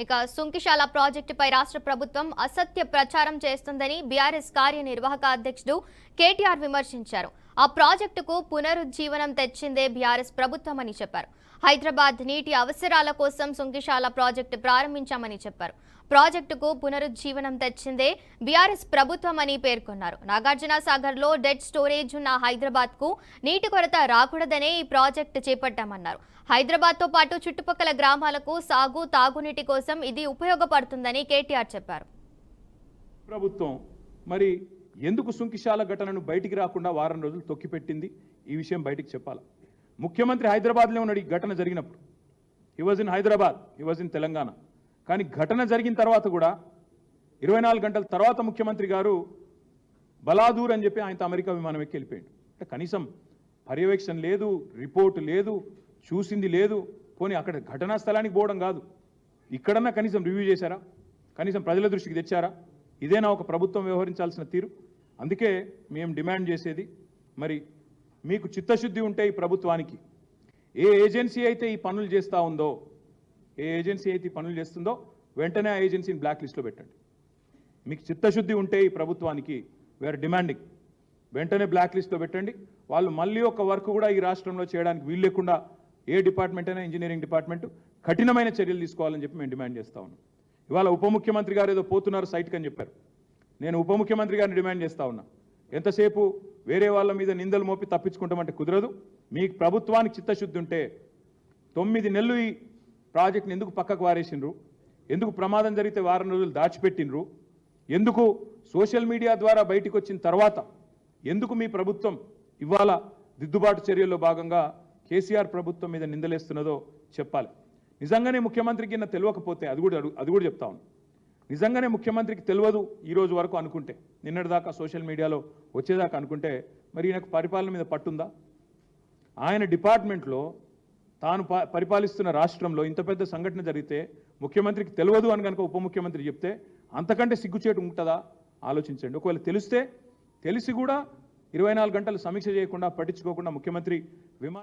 ఇక సుంకిశాల ప్రాజెక్టుపై రాష్ట్ర ప్రభుత్వం అసత్య ప్రచారం చేస్తుందని బీఆర్ఎస్ కార్యనిర్వాహక అధ్యక్షుడు కేటీఆర్ విమర్శించారు. ఆ ప్రాజెక్టుకు పునరుజ్జీవనం తెచ్చిందే బీఆర్ఎస్ ప్రభుత్వమని చెప్పారు. హైదరాబాద్ నీటి అవసరాల కోసం సుంకిశాల ప్రాజెక్టు ప్రారంభించామని చెప్పారు. ప్రాజెక్టుకు పునరుజ్జీవనం తెచ్చిందే బీఆర్ఎస్ ప్రభుత్వమని పేర్కొన్నారు. నాగార్జున సాగర్లో డెడ్ స్టోరేజ్ ఉన్న హైదరాబాద్కు నీటి కొరత రాకూడదనే ఈ ప్రాజెక్టు చేపట్టామన్నారు. హైదరాబాద్తో పాటు చుట్టుపక్కల గ్రామాలకు సాగు తాగునీటి కోసం ఇది ఉపయోగపడుతుందని కేటీఆర్ చెప్పారు. ప్రభుత్వం మరి ఎందుకు సుంకిశాల ఘటనను బయటికి రాకుండా వారం రోజులు తొక్కిపెట్టింది? ఈ విషయం బయటికి చెప్పాలి? ముఖ్యమంత్రి హైదరాబాద్లో ఉన్నాడు ఈ ఘటన జరిగినప్పుడు. He was in Hyderabad he was in Telangana కానీ ఘటన జరిగిన తర్వాత కూడా ఇరవై నాలుగు గంటల తర్వాత ముఖ్యమంత్రి గారు బలాదూర్ అని చెప్పి ఆయనతో అమెరికా విమానం ఎక్కి వెళ్ళిపోయాడు. అంటే కనీసం పర్యవేక్షణ లేదు రిపోర్ట్ లేదు చూసింది లేదు పోనీ అక్కడ ఘటనా స్థలానికి పోవడం కాదు. ఇక్కడన్నా కనీసం రివ్యూ చేశారా? కనీసం ప్రజల దృష్టికి తెచ్చారా? ఇదేనా ఒక ప్రభుత్వం వ్యవహరించాల్సిన తీరు? అందుకే మేము డిమాండ్ చేసేది మరి మీకు చిత్తశుద్ధి ఉంటే ఈ ప్రభుత్వానికి. ఏ ఏజెన్సీ అయితే ఈ పనులు చేస్తూ ఉందో ఏ ఏజెన్సీ అయితే పనులు చేస్తుందో వెంటనే ఆ ఏజెన్సీని బ్లాక్ లిస్ట్లో పెట్టండి. మీకు చిత్తశుద్ధి ఉంటే ఈ ప్రభుత్వానికి వేరే డిమాండింగ్ వెంటనే బ్లాక్ లిస్ట్లో పెట్టండి. వాళ్ళు మళ్ళీ ఒక వర్క్ కూడా ఈ రాష్ట్రంలో చేయడానికి వీలు లేకుండా ఏ డిపార్ట్మెంట్ అయినా ఇంజనీరింగ్ డిపార్ట్మెంట్ కఠినమైన చర్యలు తీసుకోవాలని చెప్పి మేము డిమాండ్ చేస్తా ఉన్నాం. ఇవాళ ఉప ముఖ్యమంత్రి గారు ఏదో పోతున్నారు సైట్కి అని చెప్పారు. నేను ఉప ముఖ్యమంత్రి గారిని డిమాండ్ చేస్తా ఉన్నా. ఎంతసేపు వేరే వాళ్ళ మీద నిందలు మోపి తప్పించుకుంటామంటే కుదరదు. మీ ప్రభుత్వానికి చిత్తశుద్ధి ఉంటే తొమ్మిది నెలలు ఈ ప్రాజెక్ట్ని ఎందుకు పక్కకు వారేసిండ్రు? ఎందుకు ప్రమాదం జరిగితే వారం రోజులు దాచిపెట్టినరు ఎందుకు సోషల్ మీడియా ద్వారా బయటికి వచ్చిన తర్వాత ఎందుకు మీ ప్రభుత్వం ఇవాళ దిద్దుబాటు చర్యల్లో భాగంగా కేసీఆర్ ప్రభుత్వం మీద నిందలేస్తున్నదో చెప్పాలి. నిజంగానే ముఖ్యమంత్రికి నా తెలియకపోతే అది కూడా అది కూడా చెప్తా ఉన్నాను నిజంగానే ముఖ్యమంత్రికి తెలియదు ఈ రోజు వరకు అనుకుంటే. నిన్నటిదాకా సోషల్ మీడియాలో వచ్చేదాకా అనుకుంటే. మరి ఈయనకు పరిపాలన మీద పట్టుందా? ఆయన డిపార్ట్మెంట్లో తాను ప- పరిపాలిస్తున్న రాష్ట్రంలో ఇంత పెద్ద సంఘటన జరిగితే ముఖ్యమంత్రికి తెలియదు అని కనుక ఉప ముఖ్యమంత్రి చెప్తే అంతకంటే సిగ్గుచేటు ఉంటుందా? ఆలోచించండి. ఒకవేళ తెలిస్తే తెలిసి కూడా ఇరవై నాలుగు గంటలు సమీక్ష చేయకుండా పట్టించుకోకుండా ముఖ్యమంత్రి విమాన